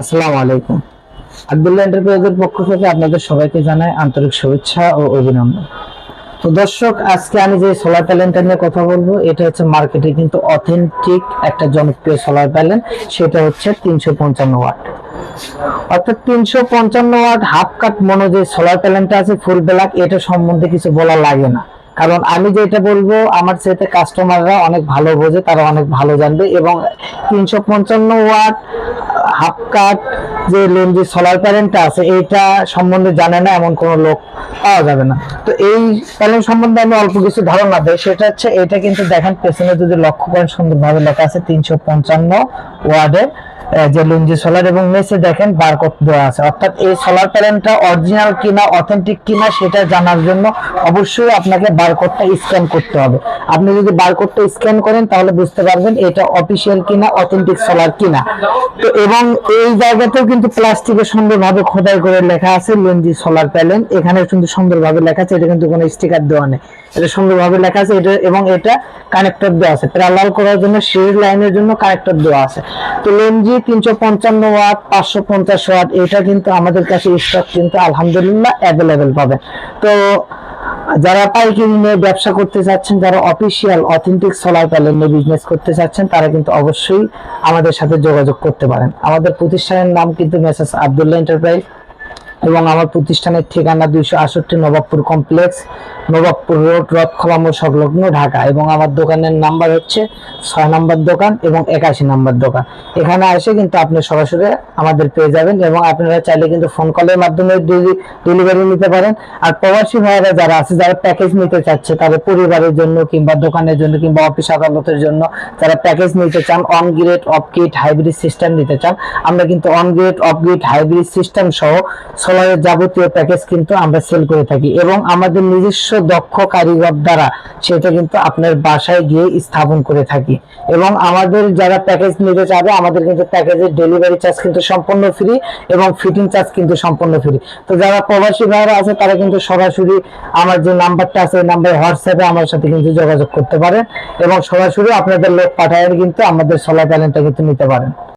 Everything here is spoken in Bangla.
আসসালামু আলাইকুম। আব্দুল্লাহ এন্টারপ্রাইজের পক্ষ থেকে আপনাদের সবাইকে জানাই আন্তরিক শুভেচ্ছা ও অভিনন্দন। তো দর্শক, আজকে আমি যে সোলার প্যানেলটা নিয়ে কথা বলব, এটা হচ্ছে মার্কেটে কিন্তু অথেন্টিক একটা জনপ্রিয় সোলার প্যানেল সেটা হচ্ছে তিনশো পঞ্চান্ন ওয়াট অর্থাৎ তিনশো পঞ্চান্ন ওয়াট হাফ কাট মনো যে সোলার প্যানেলটা আছে ফুল ব্ল্যাক এটা সম্বন্ধে কিছু বলা লাগে না। কারণ আমি যেটা বলব, আমার সাথে কাস্টমাররা অনেক ভালো বোঝে, তারা অনেক ভালো জানবে এবং তিনশো পঞ্চান্ন ওয়াট হাফ কাট যে লেন্সি সোলার প্যানেলটা আছে এটা সম্বন্ধে জানে না এমন কোনো লোক পাওয়া যাবে না। তো এই প্যানেল সম্বন্ধে আমি অল্প কিছু ধারণা দেয় সেটা হচ্ছে এটা কিন্তু দেখেন পেছনে যদি লক্ষ্য করেন সুন্দরভাবে লেখা আছে তিনশো পঞ্চান্ন ওয়ার্ডের। যে লুঞ্জি সোলার এবং মেসে দেখেন বারকোড দেওয়া আছে। অর্থাৎ এই সোলার প্যানেলটা অরিজিনাল কিনা অথেন্টিক কিনা, সেটা জানার জন্য অবশ্যই আপনাকে বারকোডটা স্ক্যান করতে হবে। আপনি যদি বারকোডটা স্ক্যান করেন, তাহলে বুঝতে পারবেন এটা অফিসিয়াল কিনা অথেন্টিক সোলার কিনা। তো এবং এই জায়গাতেও কিন্তু প্লাস্টিকে সুন্দরভাবে খোদাই করে লেখা আছে লুঞ্জি সোলার প্যানেল। এখানে কিন্তু সুন্দরভাবে লেখা আছে, এটা কিন্তু কোনো স্টিকার দেওয়া নেই। এটা সুন্দরভাবে লেখা আছে, এটা এবং এটা কানেক্টর দেওয়া আছে। প্যারালাল করার জন্য সিরিজ লাইনের জন্য কানেক্টর দেওয়া আছে। তো লেনজি তিনশো পঞ্চান্ন ওয়াট, পাঁচশো পঞ্চাশ ওয়াট, এটা কিন্তু আমাদের কাছে স্টক কিন্তু আলহামদুলিল্লাহ অ্যাভেলেবেল পাবেন। তো যারা পাইকারি নিয়ে ব্যবসা করতে চাচ্ছেন, যারা অফিসিয়াল অথেন্টিক সোলার প্যানেল নিয়ে বিজনেস করতে চাচ্ছেন, তারা কিন্তু অবশ্যই আমাদের সাথে যোগাযোগ করতে পারেন। আমাদের প্রতিষ্ঠানের নাম কিন্তু মেসেজ আবদুল্লাহ এন্টারপ্রাইজ এবং আমার প্রতিষ্ঠানের ঠিকানা দুইশো আষট্টি নবাবপুর কমপ্লেক্স, নবাবপুর রোড রথখোলা মোড় সংলগ্ন ঢাকা। এবং আমার দোকানের নাম্বার হচ্ছে ছয় নম্বর দোকান এবং একাশি নম্বর দোকান। এখানে এসে কিন্তু আপনি সরাসরি আমাদের পেয়ে যাবেন এবং আপনারা চাইলে কিন্তু ফোন কলের মাধ্যমে ডেলিভারি নিতে পারেন। আর প্রবাসী ভাইয়েরা যারা আছে, যারা প্যাকেজ নিতে চাচ্ছে, তাদের পরিবারের জন্য কিংবা দোকানের জন্য কিংবা অফিস আদালতের জন্য যারা প্যাকেজ নিতে চান on grid off kit hybrid system নিতে চান, আমরা কিন্তু on grid off grid hybrid system সহ সোলারের যাবতীয় প্যাকেজ কিন্তু আমরা সেল করে থাকি এবং আমাদের নিজস্ব দক্ষ কারিগর দ্বারা সেটা কিন্তু আপনার বাসায় গিয়ে স্থাপন করে থাকি। এবং আমাদের যারা প্যাকেজ নিতে চাবে, আমাদের কিন্তু প্যাকেজের ডেলিভারি চার্জ কিন্তু সম্পূর্ণ ফ্রি এবং ফিটিং চার্জ কিন্তু সম্পূর্ণ ফ্রি তো যারা প্রবাসী ভাইরা আছে, তারা কিন্তু সরাসরি আমার যে নাম্বারটা আছে এই নাম্বারে হোয়াটসঅ্যাপে আমার সাথে কিন্তু যোগাযোগ করতে পারেন এবং সরাসরি আপনাদের লোক পাঠায় কিন্তু আমাদের সোলার প্যানেলটা কিন্তু নিতে পারেন।